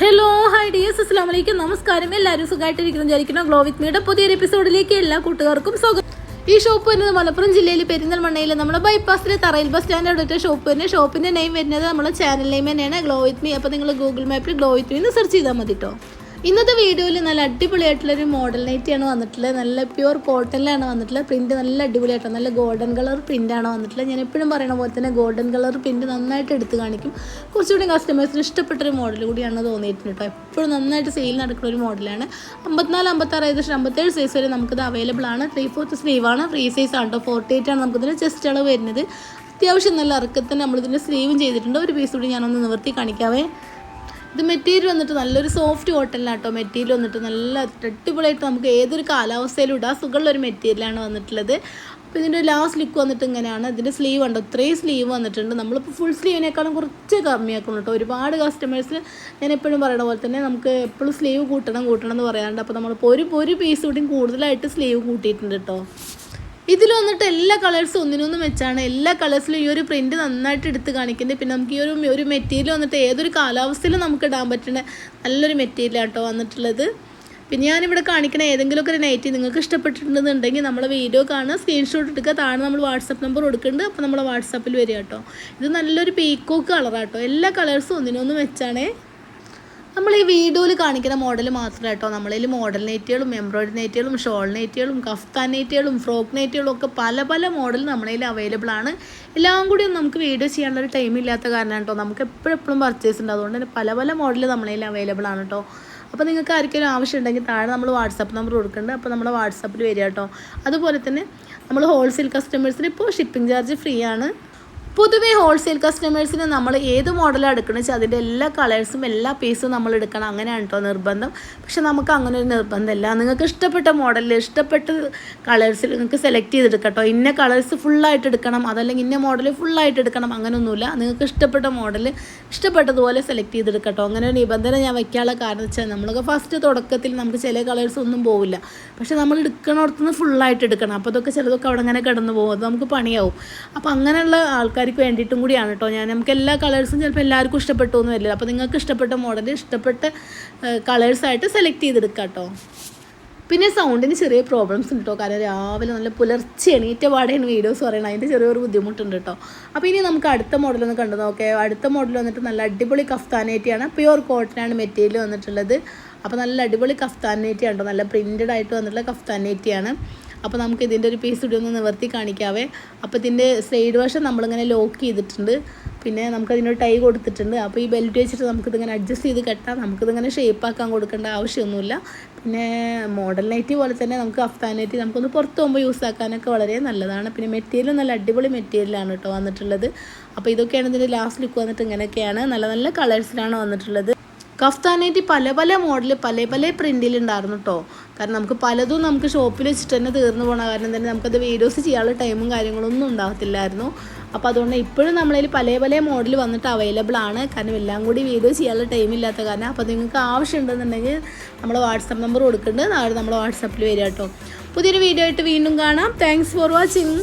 Hello hi dears അസ്സാം വലൈക്കും നമസ്കാരം എല്ലാവരും സുഖമായിട്ടിരിക്കുന്നു. വിചാരിക്കുന്നു ഗ്ലോ വിത്ത് മീയുടെ പുതിയൊരു എപ്പിസോഡിലേക്ക് എല്ലാ കൂട്ടുകാർക്കും സ്വാഗതം. ഈ ഷോപ്പ് വരുന്നത് മലപ്പുറം ജില്ലയിൽ പെരിന്തൽമണ്ണയിൽ നമ്മുടെ ബൈപ്പാസിലെ തറയിൽ ബസ് സ്റ്റാൻഡ് അടുത്ത ഷോപ്പ് തന്നെ. ഷോപ്പിന്റെ നെയിം വരുന്നത് നമ്മുടെ ചാനൽ നെയിം തന്നെയാണ് ഗ്ലോ വിത്ത് മീ അപ്പോൾ നിങ്ങൾ ഗൂഗിൾ മാപ്പിൽ ഗ്ലോ വിത്ത് മീ എന്ന് സെർച്ച് ചെയ്താൽ മതി കേട്ടോ ഇന്നത്തെ വീഡിയോയിൽ നല്ല അടിപൊളിയായിട്ടുള്ളൊരു മോഡൽ നൈറ്റിയാണ് വന്നിട്ടുള്ളത്. നല്ല പ്യുവർ കോട്ടണിലാണ് വന്നിട്ടുള്ളത്. പ്രിന്റ് നല്ല അടിപൊളിയായിട്ടാണ് നല്ല ഗോൾഡൻ കളർ പ്രിന്റാണ് വന്നിട്ടുള്ളത്. ഞാൻ എപ്പോഴും പറയുന്ന പോലെ തന്നെ ഗോൾഡൻ കളർ പ്രിന്റ് നന്നായിട്ട് എടുത്ത് കാണിക്കും. കുറച്ചുകൂടി കസ്റ്റമേഴ്സിന് ഇഷ്ടപ്പെട്ടൊരു മോഡൽ കൂടിയാണ് തോന്നിയിട്ടുണ്ട് കേട്ടോ. എപ്പോഴും നന്നായിട്ട് സെയിൽ നടക്കുന്ന ഒരു മോഡലാണ് അമ്പത്തിനാല് അമ്പത്താറ് ഏകദേശം അമ്പത്തേഴ് സൈസ് വരെ നമുക്കിത് അവൈലബിൾ ആണ്. ത്രീ ഫോർത്ത് ആണ്. ഫ്രീ സൈസ് ആണ് കേട്ടോ. ഫോർട്ടി എയ്റ്റ് ആണ് നമുക്കിതിന് ചെസ്റ്റ് അളവ് വരുന്നത്. അത്യാവശ്യം നല്ല ഇറക്കത്തിന് നമ്മളിതിന്റെ സ്ലീവും ചെയ്തിട്ടുണ്ട്. ഒരു പീസ് കൂടി ഞാനൊന്ന് നിവർത്തി കാണിക്കാവേ. ഇത് മെറ്റീരിയൽ വന്നിട്ട് നല്ലൊരു സോഫ്റ്റ് കോട്ടണിലാണ് കേട്ടോ മെറ്റീരിയൽ വന്നിട്ട് നല്ല അടിപൊളിയായിട്ട് നമുക്ക് ഏതൊരു കാലാവസ്ഥയിലും ഇടാൻ സുഖമുള്ള ഒരു മെറ്റീരിയലാണ് വന്നിട്ടുള്ളത്. അപ്പോൾ ഇതിന്റെ ലാസ്റ്റ് ലുക്ക് വന്നിട്ട് ഇങ്ങനെയാണ്. ഇതിന്റെ സ്ലീവ് ഉണ്ടോ ഇത്രയും സ്ലീവ് വന്നിട്ടുണ്ട്. നമ്മളിപ്പോൾ ഫുൾ സ്ലീവിനേക്കാളും കുറച്ച് കമ്മിയാക്കണം കേട്ടോ. ഒരുപാട് കസ്റ്റമേഴ്സ് ഞാൻ എപ്പോഴും പറയുന്ന പോലെ തന്നെ നമുക്ക് എപ്പോഴും സ്ലീവ് കൂട്ടണം കൂട്ടണം എന്ന് പറയാറുണ്ട്. അപ്പോൾ നമ്മളിപ്പോൾ ഒരു ഒരു പീസ് കൂടി കൂടുതലായിട്ട് സ്ലീവ് കൂട്ടിയിട്ടുണ്ട് കേട്ടോ. ഇതിൽ വന്നിട്ട് എല്ലാ കളേഴ്സും ഒന്നിനൊന്നും വെച്ചാണ്. എല്ലാ കളേഴ്സിലും ഈ ഒരു പ്രിന്റ് നന്നായിട്ട് എടുത്ത് കാണിക്കുന്നത് പിന്നെ നമുക്ക് ഈ ഒരു ഒരു മെറ്റീരിയൽ വന്നിട്ട് ഏതൊരു കാലാവസ്ഥയിലും നമുക്ക് ഇടാൻ പറ്റുന്ന നല്ലൊരു മെറ്റീരിയൽ ആട്ടോ വന്നിട്ടുള്ളത്. പിന്നെ ഞാനിവിടെ കാണിക്കുന്ന ഏതെങ്കിലുമൊക്കെ ഒരു നൈറ്റി നിങ്ങൾക്ക് ഇഷ്ടപ്പെട്ടിട്ടുണ്ടെന്നുണ്ടെങ്കിൽ നമ്മളെ വീഡിയോ കാണുക സ്ക്രീൻഷോട്ട് എടുക്കുക. താഴെ നമ്മൾ വാട്സപ്പ് നമ്പർ കൊടുക്കുന്നുണ്ട്. അപ്പോൾ നമ്മളെ വാട്സപ്പിൽ വരിക കേട്ടോ. ഇത് നല്ലൊരു പീക്കോക്ക് കളറാട്ടോ എല്ലാ കളേഴ്സും ഒന്നിനൊന്നും വെച്ചാണേ. നമ്മൾ ഈ വീഡിയോയിൽ കാണിക്കുന്ന മോഡൽ മാത്രമേ കേട്ടോ നമ്മളതിൽ മോഡൽ നെറ്റുകളും എംബ്രോയിഡറി നെറ്റുകളും ഷോൾ നെറ്റുകളും കഫ്താൻ നെറ്റുകളും ഫ്രോക്ക് നെറ്റുകളും ഒക്കെ പല പല മോഡൽ നമ്മളിൽ അവൈലബിൾ ആണ് എല്ലാം കൂടി നമുക്ക് വീഡിയോ ചെയ്യാനുള്ള ഒരു ടൈം ഇല്ലാത്ത കാരണം കേട്ടോ നമുക്ക് എപ്പോഴും എപ്പോഴും പർച്ചേസ് ഉണ്ട്. അതുകൊണ്ട് തന്നെ പല പല മോഡൽ നമ്മളിൽ അവൈലബിൾ ആണ് കേട്ടോ അപ്പോൾ നിങ്ങൾക്ക് ആർക്കെങ്കിലും ആവശ്യം ഉണ്ടെങ്കിൽ താഴെ നമ്മൾ വാട്സപ്പ് നമ്പർ കൊടുക്കുന്നുണ്ട് അപ്പോൾ നമ്മുടെ വാട്സപ്പിൽ വരിക കേട്ടോ അതുപോലെ തന്നെ നമ്മൾ ഹോൾസെയിൽ കസ്റ്റമേഴ്സിന് ഇപ്പോൾ ഷിപ്പിംഗ് ചാർജ് ഫ്രീ ആണ്. പൊതുവേ ഹോൾസെയിൽ കസ്റ്റമേഴ്സിന് നമ്മൾ ഏത് മോഡലാണ് എടുക്കണമെന്ന് വെച്ചാൽ അതിന്റെ എല്ലാ കളേഴ്സും എല്ലാ പീസും നമ്മൾ എടുക്കണം. അങ്ങനെയാണ് കേട്ടോ നിർബന്ധം. പക്ഷെ നമുക്ക് അങ്ങനെ ഒരു നിർബന്ധമില്ല. നിങ്ങൾക്ക് ഇഷ്ടപ്പെട്ട മോഡലിൽ ഇഷ്ടപ്പെട്ട കളേഴ്സിൽ നിങ്ങൾക്ക് സെലക്ട് ചെയ്തെടുക്കട്ടോ. ഇന്ന കളേഴ്സ് ഫുള്ളായിട്ട് എടുക്കണം. അതല്ലെങ്കിൽ ഇന്ന മോഡൽ ഫുള്ളായിട്ട് എടുക്കണം. അങ്ങനെയൊന്നുമില്ല. നിങ്ങൾക്ക് ഇഷ്ടപ്പെട്ട മോഡൽ ഇഷ്ടപ്പെട്ടതുപോലെ സെലക്ട് ചെയ്തെടുക്കട്ടോ. അങ്ങനെ ഒരു നിബന്ധന ഞാൻ വയ്ക്കാനുള്ള കാരണം വെച്ചാൽ നമ്മളൊക്കെ ഫസ്റ്റ് തുടക്കത്തിൽ നമുക്ക് ചില കളേഴ്സ് ഒന്നും പോവില്ല. പക്ഷെ നമ്മൾ എടുക്കണോടത്തുനിന്ന് ഫുള്ളായിട്ട് എടുക്കണം. അപ്പോൾ അതൊക്കെ ചിലതൊക്കെ അവിടെ അങ്ങനെ കിടന്നു പോകും. അത് നമുക്ക് പണിയാവും. അപ്പോൾ അങ്ങനെയുള്ള ആൾക്കാർക്ക് വേണ്ടിയിട്ടും കൂടിയാണ് കേട്ടോ ഞാൻ നമുക്ക് എല്ലാ കളേഴ്സും ചിലപ്പോൾ എല്ലാവർക്കും ഇഷ്ടപ്പെട്ടു എന്ന് വരില്ല. അപ്പോൾ നിങ്ങൾക്ക് ഇഷ്ടപ്പെട്ട മോഡൽ ഇഷ്ടപ്പെട്ട കളേഴ്സായിട്ട് സെലക്ട് ചെയ്തെടുക്കാം കേട്ടോ പിന്നെ സൗണ്ടിന് ചെറിയ പ്രോബ്ലംസ് ഉണ്ട് കേട്ടോ കാരണം രാവിലെ നല്ല പുലർച്ചെ എണീറ്റ പാടെയാണ് വീഡിയോസ് പറയണത്. അതിന്റെ ചെറിയൊരു ബുദ്ധിമുട്ടുണ്ട് കേട്ടോ അപ്പോൾ ഇനി നമുക്ക് അടുത്ത മോഡൽ ഒന്ന് കണ്ടു നോക്കാം. അടുത്ത മോഡൽ വന്നിട്ട് നല്ല അടിപൊളി കഫ്താനേറ്റിയാണ്. പ്യുവർ കോട്ടനാണ് മെറ്റീരിയൽ വന്നിട്ടുള്ളത്. അപ്പോൾ നല്ല അടിപൊളി കഫ്താനേറ്റിയാണ് കേട്ടോ നല്ല പ്രിന്റഡ് ആയിട്ട് വന്നിട്ടുള്ള കഫ്താനേറ്റിയാണ്. അപ്പോൾ നമുക്ക് ഇതിന്റെ ഒരു പീസ് കൂടി ഒന്ന് നിവർത്തി കാണിക്കാവേ. അപ്പോൾ ഇതിന്റെ സൈഡ് വശം നമ്മളിങ്ങനെ ലോക്ക് ചെയ്തിട്ടുണ്ട്. പിന്നെ നമുക്ക് അതിനൊരു ടൈ കൊടുത്തിട്ടുണ്ട്. അപ്പോൾ ഈ ബെൽറ്റ് വെച്ചിട്ട് നമുക്കിതിങ്ങനെ അഡ്ജസ്റ്റ് ചെയ്ത് കെട്ടാം. നമുക്കിതിങ്ങനെ ഷേപ്പാക്കാൻ കൊടുക്കേണ്ട ആവശ്യമൊന്നുമില്ല. പിന്നെ മോഡൽ നൈറ്റി പോലെ തന്നെ നമുക്ക് അഫ്താൻ നൈറ്റി നമുക്കൊന്ന് പുറത്ത് പോകുമ്പോൾ യൂസ് ആക്കാനൊക്കെ വളരെ നല്ലതാണ്. പിന്നെ മെറ്റീരിയൽ നല്ല അടിപൊളി മെറ്റീരിയലാണ് കേട്ടോ വന്നിട്ടുള്ളത്. അപ്പോൾ ഇതൊക്കെയാണ് ഇതിന്റെ ലാസ്റ്റ് ലുക്ക് വന്നിട്ട് ഇങ്ങനെയൊക്കെയാണ്. നല്ല നല്ല കളേഴ്സിലാണ് വന്നിട്ടുള്ളത്. കഫ്താനേറ്റി പല പല മോഡൽ പല പല പ്രിന്റിലുണ്ടായിരുന്നു കേട്ടോ കാരണം നമുക്ക് പലതും നമുക്ക് ഷോപ്പിൽ വെച്ചിട്ട് തന്നെ തീർന്നു പോകണ കാരണം തന്നെ നമുക്കത് വീഡിയോസ് ചെയ്യാനുള്ള ടൈമും കാര്യങ്ങളൊന്നും ഉണ്ടാകത്തില്ലായിരുന്നു. അപ്പോൾ അതുകൊണ്ട് ഇപ്പോഴും നമ്മളതിൽ പല പല മോഡൽ വന്നിട്ട് അവൈലബിൾ ആണ്. കാരണം എല്ലാം കൂടി വീഡിയോ ചെയ്യാനുള്ള ടൈം ഇല്ലാത്ത കാരണം അപ്പോൾ നിങ്ങൾക്ക് ആവശ്യമുണ്ടെന്നുണ്ടെങ്കിൽ നമ്മൾ വാട്സപ്പ് നമ്പർ കൊടുക്കുന്നുണ്ട് നാളെ നമ്മൾ വാട്സപ്പിൽ വരിക കേട്ടോ പുതിയൊരു വീഡിയോ ആയിട്ട് വീണ്ടും കാണാം. Thanks for watching